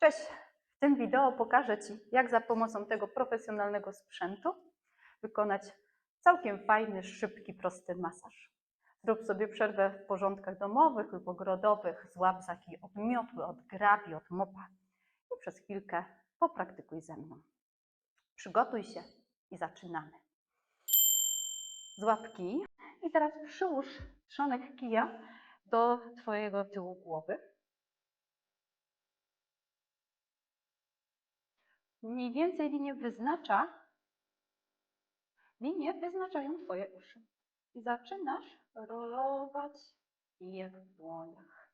Cześć! W tym wideo pokażę Ci, jak za pomocą tego profesjonalnego sprzętu wykonać całkiem fajny, szybki, prosty masaż. Zrób sobie przerwę w porządkach domowych lub ogrodowych, złap za kij od miotły, od grabi, od mopa i przez chwilkę popraktykuj ze mną. Przygotuj się i zaczynamy. Złap kij i teraz przyłóż trzonek kija do Twojego tyłu głowy. Mniej więcej linię wyznacza, linie wyznaczają Twoje uszy. I zaczynasz rolować kijek w dłoniach.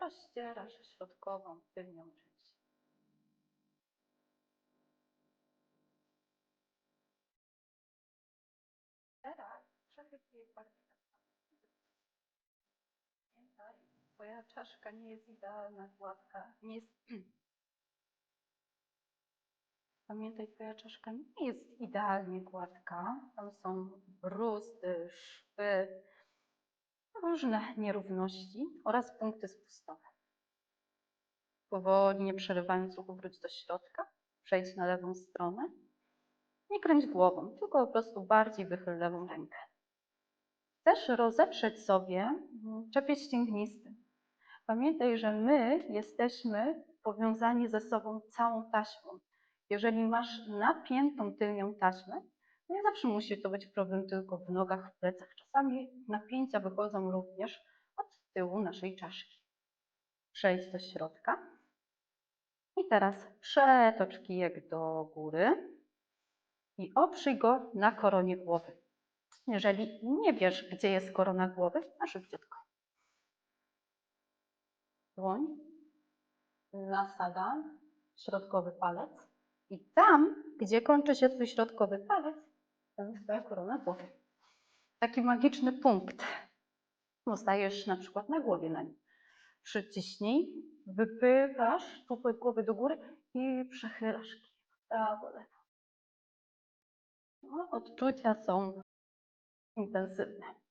Rozcierasz środkową, tylnią część. Teraz przechyl kijek bardziej na Pamiętaj, Twoja czaszka nie jest idealna, gładka. Nie jest... Pamiętaj, Twoja czaszka nie jest idealnie gładka. Tam są bruzdy, szwy, różne nierówności oraz punkty spustowe. Powoli, nie przerywając ruchu, wróć do środka. Przejdź na lewą stronę. Nie kręć głową, tylko po prostu bardziej wychyl lewą rękę. Chcesz rozetrzeć sobie mm, czepiec ścięgnisty. Pamiętaj, że my jesteśmy powiązani ze sobą całą taśmą. Jeżeli masz napiętą tylnią taśmę, nie zawsze musi to być problem tylko w nogach, w plecach. Czasami napięcia wychodzą również od tyłu naszej czaszki. Przejdź do środka. I teraz przetocz kijek do góry i oprzyj go na koronie głowy. Jeżeli nie wiesz, gdzie jest korona głowy, na szybciutko. Dłoń, nasada, środkowy palec i tam, gdzie kończy się twój środkowy palec, tam jest twoja korona głowy. Taki magiczny punkt. Zostajesz na przykład na głowie na nim. Przyciśnij, wypychasz czubek głowy do góry i przechylasz prawo, lewo. No, odczucia są intensywne.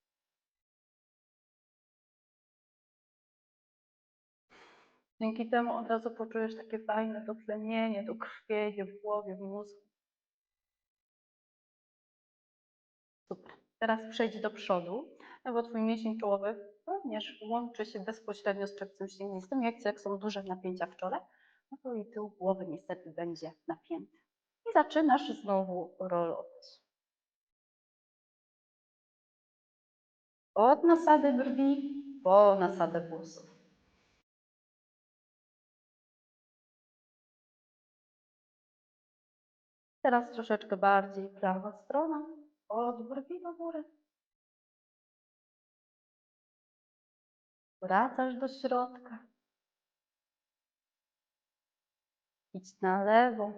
Dzięki temu od razu poczujesz takie fajne dotlenienie, to krwienie w głowie, w mózgu. Super. Teraz przejdź do przodu, no bo twój mięsień czołowy również łączy się bezpośrednio z czepcem ścięgnistym. Jak, jak są duże napięcia w czole, no to i tył głowy niestety będzie napięty. I zaczynasz znowu rolować. Od nasady brwi po nasadę włosów. Teraz troszeczkę bardziej prawa strona, od brwi do góry. Wracasz do środka. Idź na lewo.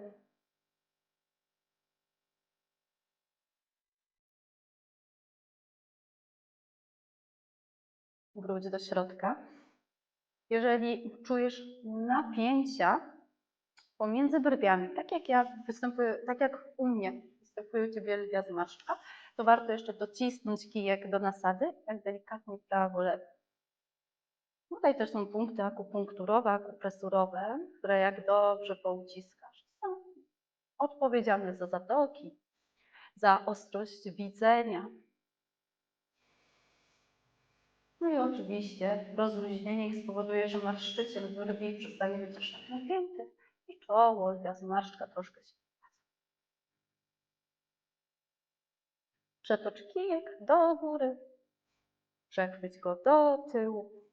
Wróć do środka. Jeżeli czujesz napięcia pomiędzy brwiami, tak jak ja występuję, tak jak u mnie występuje u Ciebie lwia zmarszczka, to warto jeszcze docisnąć kijek do nasady, tak delikatnie prawo, lewo. Tutaj też są punkty akupunkturowe, akupresurowe, które jak dobrze pouciskasz, są odpowiedzialne za zatoki, za ostrość widzenia. No i oczywiście rozluźnienie ich spowoduje, że marszczyciel brwi przestanie być aż tak napięty czoło, zmarszczka troszkę się Przetocz kijek do góry, przechwyć go do tyłu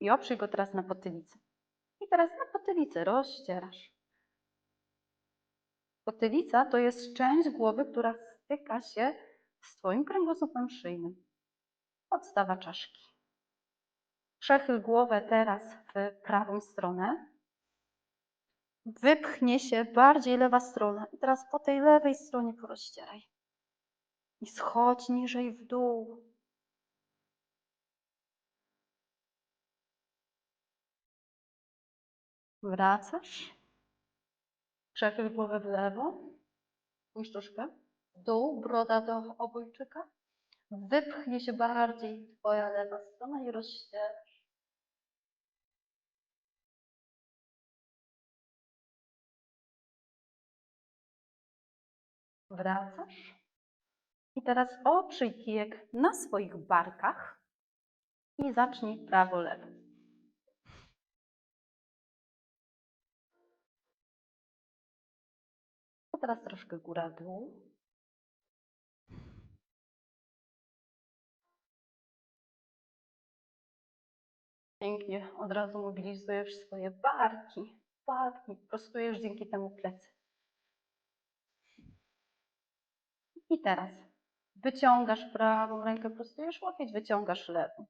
i oprzyj go teraz na potylicę. I teraz na potylicę rozścierasz. Potylica to jest część głowy, która styka się z Twoim kręgosłupem szyjnym. Podstawa czaszki. Przechyl głowę teraz w prawą stronę. Wypchnie się bardziej lewa strona. I teraz po tej lewej stronie porozcieraj. I schodź niżej w dół. Wracasz. Przechyl głowę w lewo. Spójrz troszkę. Dół, broda do obojczyka. Wypchnie się bardziej twoja lewa strona i rozścierasz. Wracasz. I teraz oprzyj kijek na swoich barkach i zacznij prawo-lewo. To teraz troszkę góra-dół. Pięknie, od razu mobilizujesz swoje barki, barki, prostujesz dzięki temu plecy. I teraz wyciągasz prawą rękę, prostujesz łokieć, wyciągasz lewą.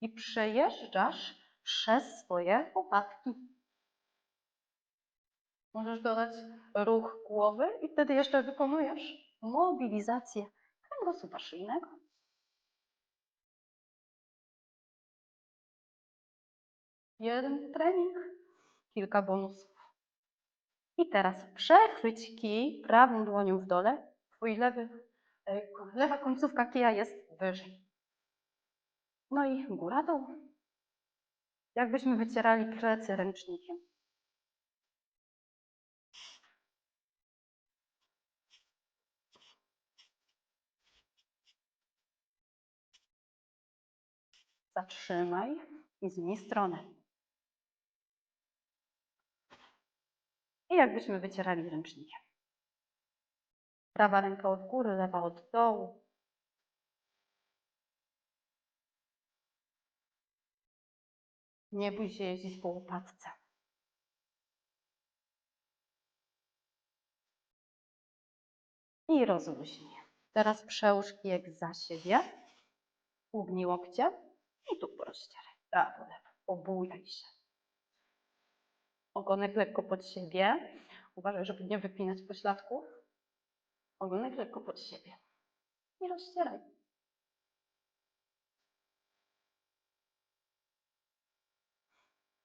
I przejeżdżasz przez swoje łopatki. Możesz dodać ruch głowy i wtedy jeszcze wykonujesz mobilizację kręgosłupa szyjnego. Jeden trening, kilka bonusów. I teraz przechwyć kij prawą dłonią w dole. Twój lewy, e, lewa końcówka kija jest wyżej. No i góra dół. Jakbyśmy wycierali plecy ręcznikiem. Zatrzymaj i zmień stronę. I jakbyśmy wycierali ręcznikiem. Prawa ręka od góry, lewa od dołu. Nie bój się jeździć po łopatce. I rozluźnij. Teraz przełóż kijek za siebie. Ugnij łokcie i tu porozcieraj. Prawo, lewo. Obujaj się. Ogonek lekko pod siebie. Uważaj, żeby nie wypinać pośladków. Ogonek lekko pod siebie. I rozcieraj.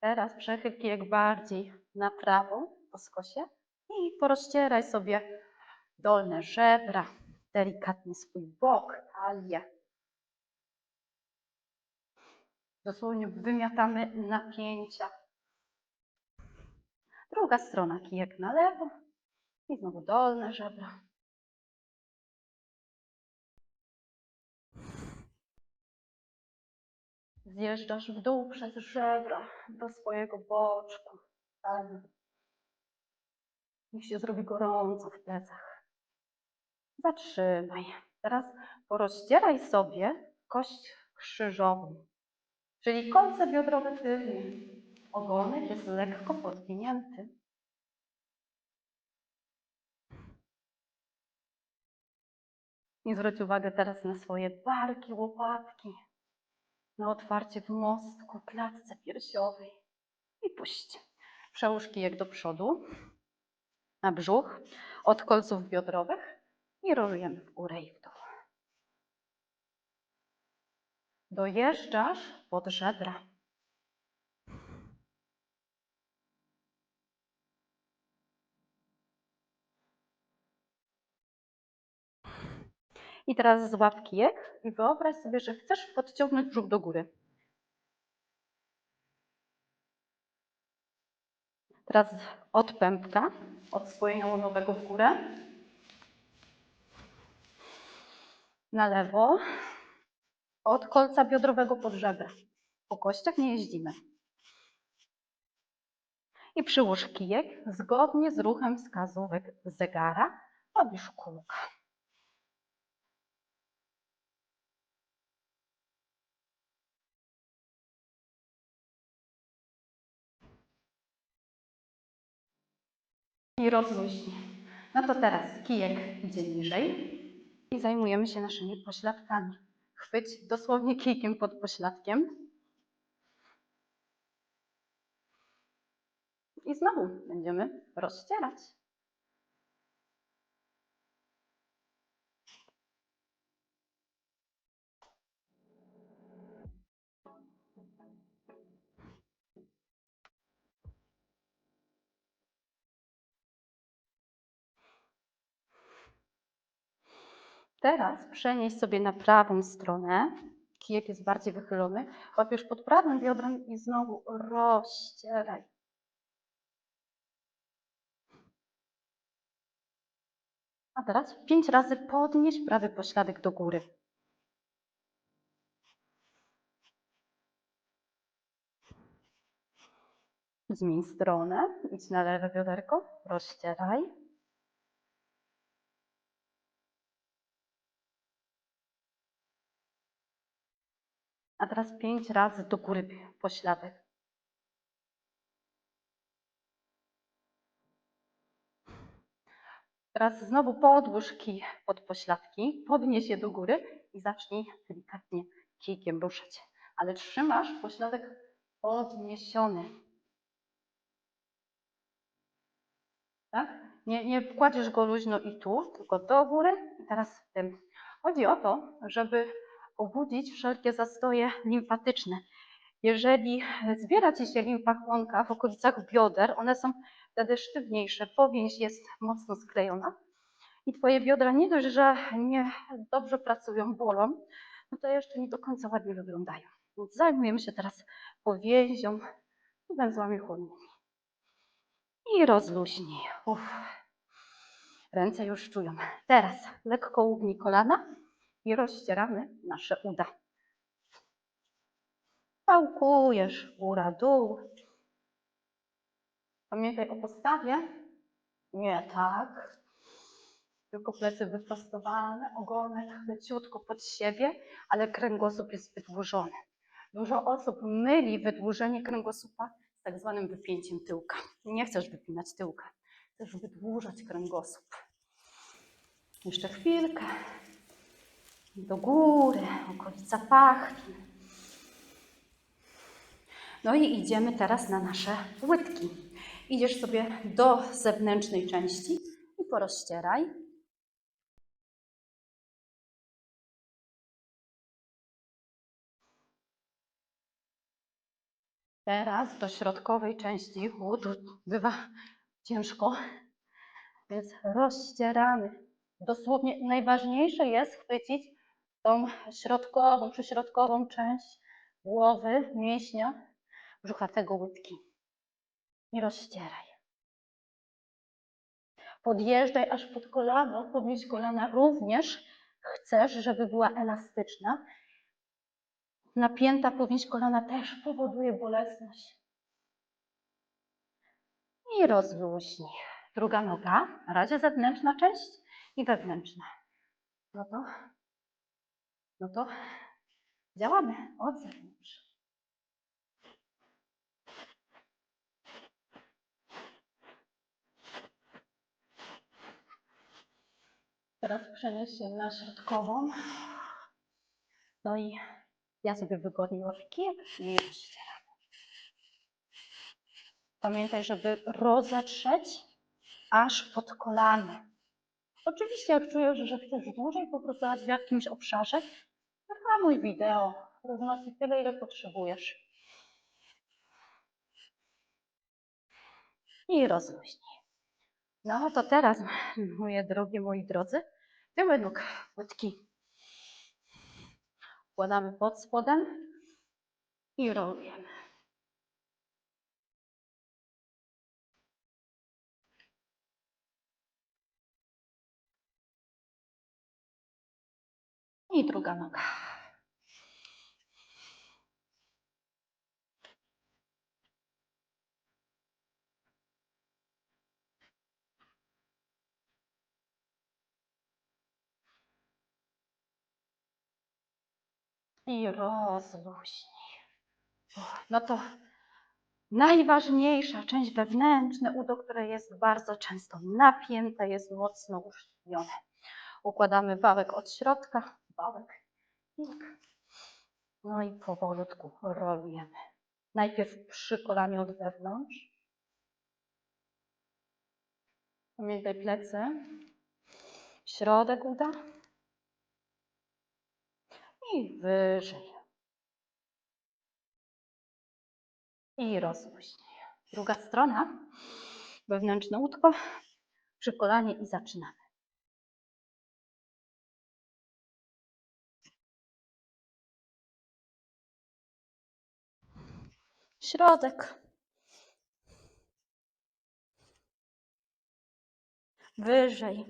Teraz przechyl kijek bardziej na prawą po skosie i porozcieraj sobie dolne żebra, delikatnie swój bok, talię. Dosłownie wymiatamy napięcia. Druga strona, kijek na lewo i znowu dolne żebra. Zjeżdżasz w dół przez żebra do swojego boczku. talii. Niech się zrobi gorąco w plecach. Zatrzymaj. Teraz porozcieraj sobie kość krzyżową, czyli kolce biodrowe tylnie. Ogonek jest lekko podwinięty. I zwróć uwagę teraz na swoje barki, łopatki, na otwarcie w mostku, klatce piersiowej. I puść. Przełóż kijek do przodu, na brzuch, od kolców biodrowych i rolujemy w górę i w dół. Dojeżdżasz pod żebra. I teraz złap kijek i wyobraź sobie, że chcesz podciągnąć brzuch do góry. Teraz od pępka, od spojenia łonowego w górę, na lewo, od kolca biodrowego pod żebra. Po kościach nie jeździmy. I przyłóż kijek zgodnie z ruchem wskazówek zegara, robisz kółka. I rozluźnij. No to teraz kijek idzie niżej i zajmujemy się naszymi pośladkami. Chwyć dosłownie kijkiem pod pośladkiem. I znowu będziemy rozcierać. Teraz przenieś sobie na prawą stronę. Kijek jest bardziej wychylony. Łapiesz pod prawym biodrem i znowu rozcieraj. A teraz pięć razy podnieś prawy pośladek do góry. Zmień stronę, idź na lewe bioderko, rozcieraj. A teraz pięć razy do góry pośladek. Teraz znowu podłóż kij pod pośladki, podnieś je do góry i zacznij delikatnie kijkiem ruszać. Ale trzymasz pośladek podniesiony. Tak? Nie, nie kładziesz go luźno i tu, tylko do góry i teraz w tym. Chodzi o to, żeby obudzić wszelkie zastoje limfatyczne. Jeżeli zbiera ci się limfa chłonka w okolicach bioder, one są wtedy sztywniejsze, powięź jest mocno sklejona i twoje biodra nie dość, że nie dobrze pracują, bolą, no to jeszcze nie do końca ładnie wyglądają. Więc zajmujemy się teraz powięzią i węzłami chłonnymi. I rozluźnij. Ręce już czują. Teraz lekko ugnij kolana i rozcieramy nasze uda. Pałkujesz góra, dół. Pamiętaj o postawie. Nie tak. Tylko plecy wyprostowane, ogonek leciutko pod siebie, ale kręgosłup jest wydłużony. Dużo osób myli wydłużenie kręgosłupa z tak zwanym wypięciem tyłka. Nie chcesz wypinać tyłka, chcesz wydłużać kręgosłup. Jeszcze chwilkę. Do góry, okolica pachwi. No i idziemy teraz na nasze łydki. Idziesz sobie do zewnętrznej części i porozcieraj. Teraz do środkowej części łód bywa ciężko, więc rozcieramy. Dosłownie najważniejsze jest chwycić tą środkową, przyśrodkową część głowy, mięśnia brzuchatego łydki i rozcieraj. Podjeżdżaj aż pod kolano, podnieś kolana również. Chcesz, żeby była elastyczna. Napięta powieść kolana też powoduje bolesność. I rozluźnij. Druga noga, na razie zewnętrzna część i wewnętrzna. No to, no to działamy od zewnątrz. Teraz przenieś się na środkową. No i ja sobie wygodnie łapię i. Pamiętaj, żeby rozetrzeć aż pod kolany. Oczywiście jak czujesz, że chcesz dłużej popracować w jakimś obszarze, reklamuj wideo. Roznosi tyle, ile potrzebujesz. I rozluźnij. No to teraz, moje drogie, moi drodzy, tyły nóg, łydki. Wkładamy pod spodem i rolujemy. I druga noga. I rozluźnij. No to najważniejsza część wewnętrzna udo, które jest bardzo często napięte, jest mocno usztywnione. Układamy wałek od środka, pik. No i powolutku rolujemy. Najpierw przy kolanie od wewnątrz. Pamiętaj plecy. Środek uda. I wyżej. I rozluźnij. Druga strona. Wewnętrzne łódko. Przy kolanie i zaczynamy. Środek. Wyżej.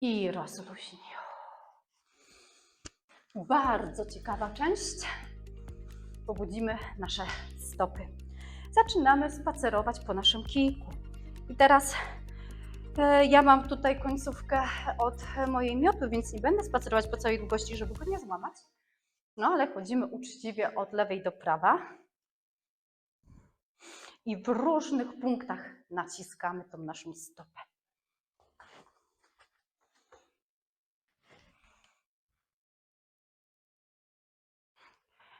I rozluźnij. Bardzo ciekawa część. Pobudzimy nasze stopy. Zaczynamy spacerować po naszym kijku. I teraz e, ja mam tutaj końcówkę od mojej miotły, więc nie będę spacerować po całej długości, żeby go nie złamać. No ale chodzimy uczciwie od lewej do prawa. I w różnych punktach naciskamy tą naszą stopę.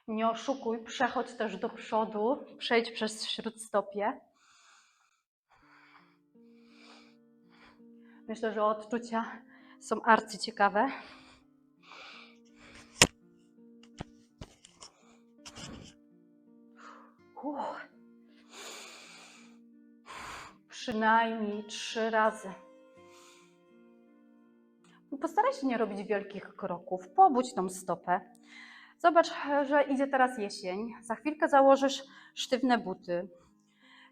Nie oszukuj, przechodź też do przodu, przejdź przez śródstopie. Myślę, że odczucia są arcyciekawe. Uff. Przynajmniej trzy razy. Postaraj się nie robić wielkich kroków. Pobudź tą stopę. Zobacz, że idzie teraz jesień. Za chwilkę założysz sztywne buty.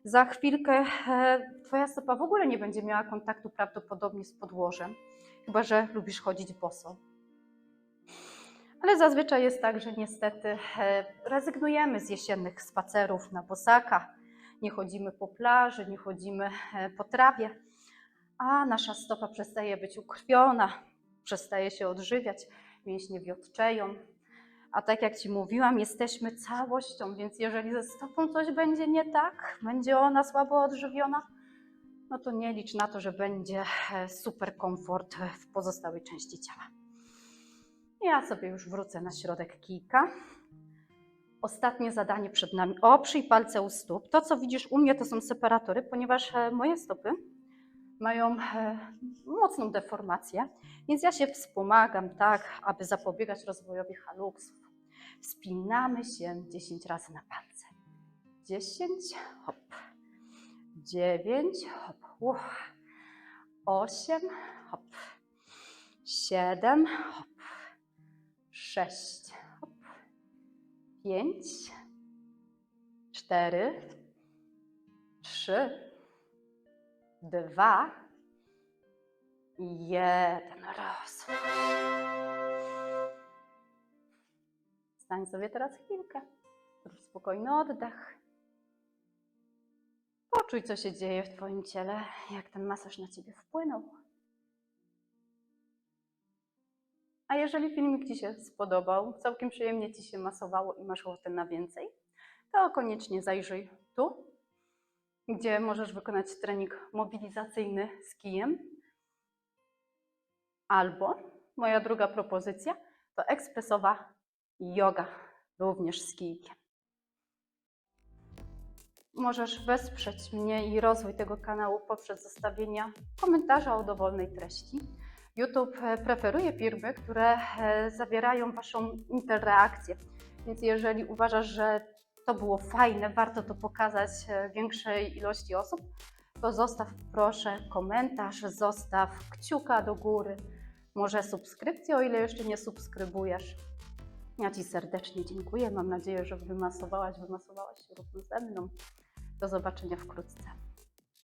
Za chwilkę e, Twoja stopa w ogóle nie będzie miała kontaktu prawdopodobnie z podłożem, chyba że lubisz chodzić boso. Ale zazwyczaj jest tak, że niestety e, rezygnujemy z jesiennych spacerów na bosaka. Nie chodzimy po plaży, nie chodzimy e, po trawie, a nasza stopa przestaje być ukrwiona, przestaje się odżywiać, mięśnie wiotczeją. A tak jak Ci mówiłam, jesteśmy całością, więc jeżeli ze stopą coś będzie nie tak, będzie ona słabo odżywiona, no to nie licz na to, że będzie e, super komfort w pozostałej części ciała. Ja sobie już wrócę na środek kijka. Ostatnie zadanie przed nami. Oprzyj palce u stóp. To, co widzisz u mnie, to są separatory, ponieważ e, moje stopy mają e, mocną deformację, więc ja się wspomagam tak, aby zapobiegać rozwojowi haluksów. Wspinamy się 10 razy na palce. 10, hop. 9, hop. Uff. 8, hop. 7, hop. 6, 5, 4, 3, dwa jeden. Raz. Stań sobie teraz chwilkę. Zrób spokojny oddech. Poczuj, co się dzieje w Twoim ciele, jak ten masaż na Ciebie wpłynął. A jeżeli filmik Ci się spodobał, całkiem przyjemnie Ci się masowało i masz ochotę na więcej, to koniecznie zajrzyj tu, gdzie możesz wykonać trening mobilizacyjny z kijem. Albo moja druga propozycja to ekspresowa yoga, również z kijkiem. Możesz wesprzeć mnie i rozwój tego kanału poprzez zostawienie komentarza o dowolnej treści. YouTube e, preferuje firmy, które e, zawierają Waszą interakcję. Więc jeżeli uważasz, że to było fajne, warto to pokazać e, większej ilości osób, to zostaw proszę komentarz, zostaw kciuka do góry, może subskrypcję, o ile jeszcze nie subskrybujesz. Ja Ci serdecznie dziękuję. Mam nadzieję, że wymasowałaś, wymasowałaś się równo ze mną. Do zobaczenia wkrótce.